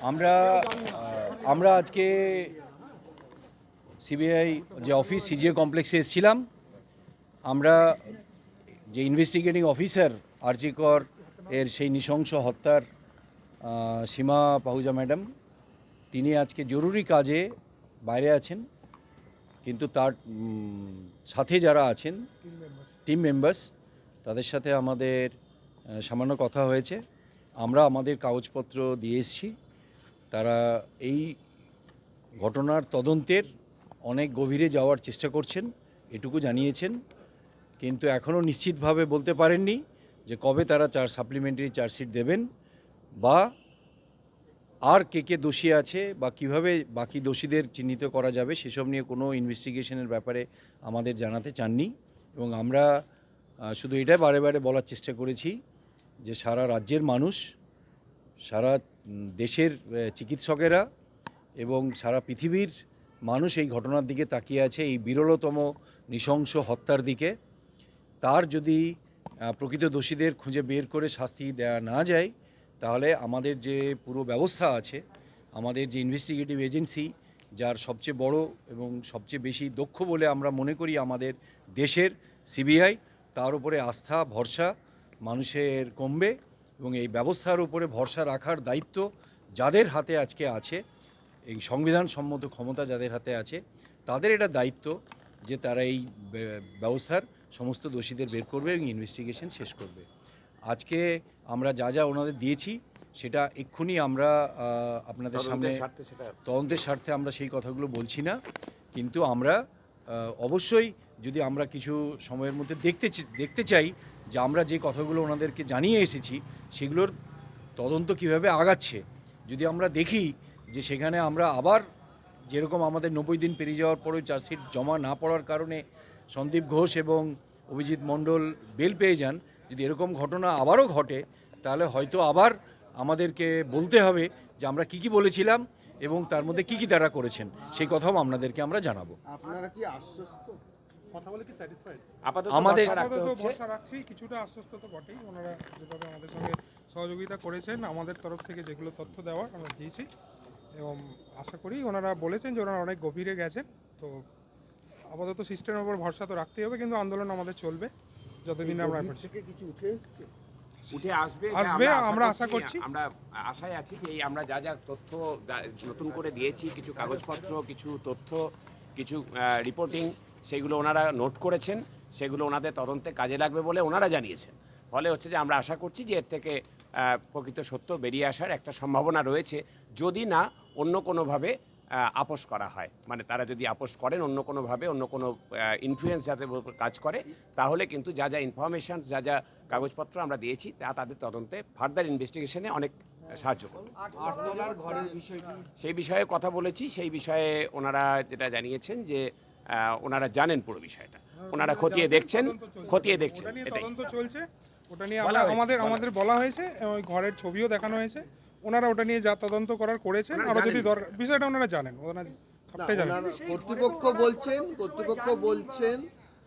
আমরা আমরা আজকে সিবিআই যে অফিস, সিজিএ কমপ্লেক্সে এসেছিলাম। আমরা যে ইনভেস্টিগেটিং অফিসার আরজিকর এর সেই নৃশংস হত্যার সীমা পাহুজা ম্যাডাম, তিনি আজকে জরুরি কাজে বাইরে আছেন। কিন্তু তার সাথে যারা আছেন, টিম মেম্বার্স, তাদের সাথে আমাদের সামান্য কথা হয়েছে। আমরা আমাদের কাগজপত্র দিয়ে এসেছি। তারা এই ঘটনার তদন্তের অনেক গভীরে যাওয়ার চেষ্টা করছেন, এটুকু জানিয়েছেন। কিন্তু এখনও নিশ্চিতভাবে বলতে পারেননি যে কবে তারা চার সাপ্লিমেন্টারি চার্জশিট দেবেন বা আর কে কে দোষী আছে বা কীভাবে বাকি দোষীদের চিহ্নিত করা যাবে সেসব নিয়ে কোনো ইনভেস্টিগেশনের ব্যাপারে আমাদের জানাতে চাননি। এবং আমরা শুধু এটাই বারে বারে বলার চেষ্টা করেছি যে সারা রাজ্যের মানুষ, সারা দেশের চিকিৎসকেরা এবং সারা পৃথিবীর মানুষ এই ঘটনার দিকে তাকিয়ে আছে, এই বিরলতম, নৃশংস হত্যার দিকে। তার যদি প্রকৃত দোষীদের খুঁজে বের করে শাস্তি দেওয়া না যায়, তাহলে আমাদের যে পুরো ব্যবস্থা আছে, আমাদের যে ইনভেস্টিগেটিভ এজেন্সি যার সবচেয়ে বড় এবং সবচেয়ে বেশি দক্ষ বলে আমরা মনে করি আমাদের দেশের সিবিআই তার উপরে আস্থা, ভরসা মানুষের কমবে এবং এই ব্যবস্থার উপরে ভরসা রাখার দায়িত্ব যাদের হাতে আজকে আছে এই সংবিধান সম্মত ক্ষমতা যাদের হাতে আছে তাদের এটা দায়িত্ব যে তারা এই ব্যবস্থার সমস্ত দোষীদের বের করবে এবং ইনভেস্টিগেশন শেষ করবে। আজকে আমরা যা যা ওনাদের দিয়েছি সেটা এক্ষুনি আমরা আপনাদের সামনে তদন্তের স্বার্থে আমরা সেই কথাগুলো বলছি না। কিন্তু আমরা অবশ্যই যদি আমরা কিছু সময়ের মধ্যে দেখতে দেখতে চাই যে আমরা যে কথাগুলো ওনাদেরকে জানিয়ে এসেছি, সেগুলোর তদন্ত কীভাবে আগাচ্ছে। যদি আমরা দেখি যে সেখানে আমরা আবার যেরকম আমাদের নব্বই দিন পেরিয়ে যাওয়ার পরেও চার্জশিট জমা না পড়ার কারণে সন্দীপ ঘোষ এবং অভিজিৎ মণ্ডল বেল পেয়ে যান, যদি এরকম ঘটনা আবারও ঘটে, তাহলে হয়তো আবার আমাদেরকে বলতে হবে যে আমরা কি কি বলেছিলাম এবং তার মধ্যে কি কি তারা করেছেন সেই কথাও আপনাদেরকে আমরা জানাব। আপনারা কি আশ্বস্ত? কথা বলে কি স্যাটিসফাইড আপাতত আমাদের- ভরসা রাখছি কিছুটা আশ্বস্ত তো বটেই। ওনারা যেভাবে আমাদের সঙ্গে সহযোগিতা করেছেন আমাদের তরফ থেকে যেগুলো তথ্য দেওয়ার আমরা দিয়েছি এবং আশা করি ওনারা বলেছেন যে ওনারা অনেক গভীরে গেছেন। তো আপাতত সিস্টেমের উপর ভরসা তো রাখতেই হবে কিন্তু আন্দোলন আমাদের চলবে যতদিন আমরা কিছু উঠে এসছে? উঠে আসবে আসবে, আমরা আশা করছি। আমরা আশায় আছি যে এই আমরা যা যা তথ্য নতুন করে দিয়েছি কিছু কাগজপত্র কিছু তথ্য কিছু রিপোর্টিং সেগুলো ওনারা নোট করেছেন সেগুলো ওনাদের তদন্তে কাজে লাগবে বলে ওনারা জানিয়েছেন ফলে হচ্ছে যে আমরা আশা করছি যে এর থেকে প্রকৃত সত্য বেরিয়ে আসার একটা সম্ভাবনা রয়েছে যদি না অন্য কোনোভাবে আপোষ করা হয়। মানে তারা যদি আপোষ করেন অন্য কোনোভাবে অন্য কোনো ইনফ্লুয়েন্স যাতে কাজ করে তাহলে কিন্তু যা যা ইনফরমেশন যা যা কাগজপত্র আমরা দিয়েছি তা তাদের তদন্তে ফার্দার ইনভেস্টিগেশনে অনেক সাহায্য করবে। সেই বিষয়ে কথা বলেছি। সেই বিষয়ে ওনারা যেটা জানিয়েছেন যে ওনারা জানেন পুরো বিষয়টা। ওনারা খতিয়ে দেখছেন খতিয়ে দেখছেন ওটা নিয়ে এটাই ওটা আমাদের আমাদের বলা হয়েছে ওই ঘরের ছবিও দেখানো হয়েছে। ওনারা ওটা নিয়ে যা তদন্ত করার করেছেন আরও যদি। দরকার বিষয়টা ওনারা জানেন ওনারা সবটাই জানেন। কর্তৃপক্ষ বলছেন কর্তৃপক্ষ বলছেন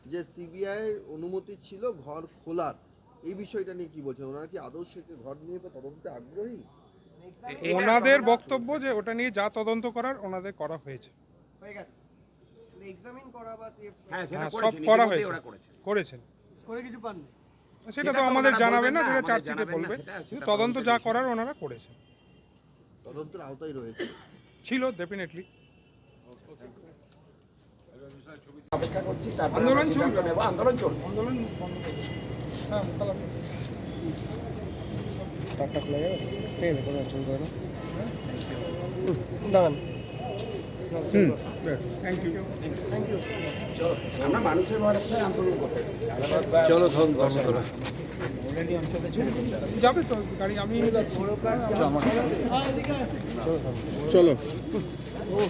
যে সিবিআই অনুমতি ছিল ঘর খোলার। এই বিষয়টা নিয়ে কি বলছেন? ওনারা কি আদৌ সে ঘর নিয়ে তো তদন্তে আগ্রহী? ওনাদের বক্তব্য যে ওটা নিয়ে যা তদন্ত করার ওনাদের করা হয়েছে। হয়ে গেছে। এক্সামিন করা বা হ্যাঁ সেটা হ্যাঁ, সব করেছেন করা হয়েছে। করেছেন করেছেন। করে কিছু পাননি? সেটা সেটা তো আমাদের জানাবেন না সেটা চার্জশিটে বলবে। কিন্তু তদন্ত যা করার ওনারা করেছে তদন্তের আওতায় রয়েছে। ছিল ডেফিনেটলি অপেক্ষা করছি তারপরে আন্দোলন চলবে। আন্দোলন চলবে। আন্দোলন বন্ধ হ্যাঁ তারটা খোলা যাবে ঠিক আছে কোনো অসুবিধা না দাঁড়ান থ্যাংক ইউ আমরা মানুষের ভরসায় আন্দোলন করতে চলো ধন্যবাদ যাবে তো গাড়ি আমি চলো।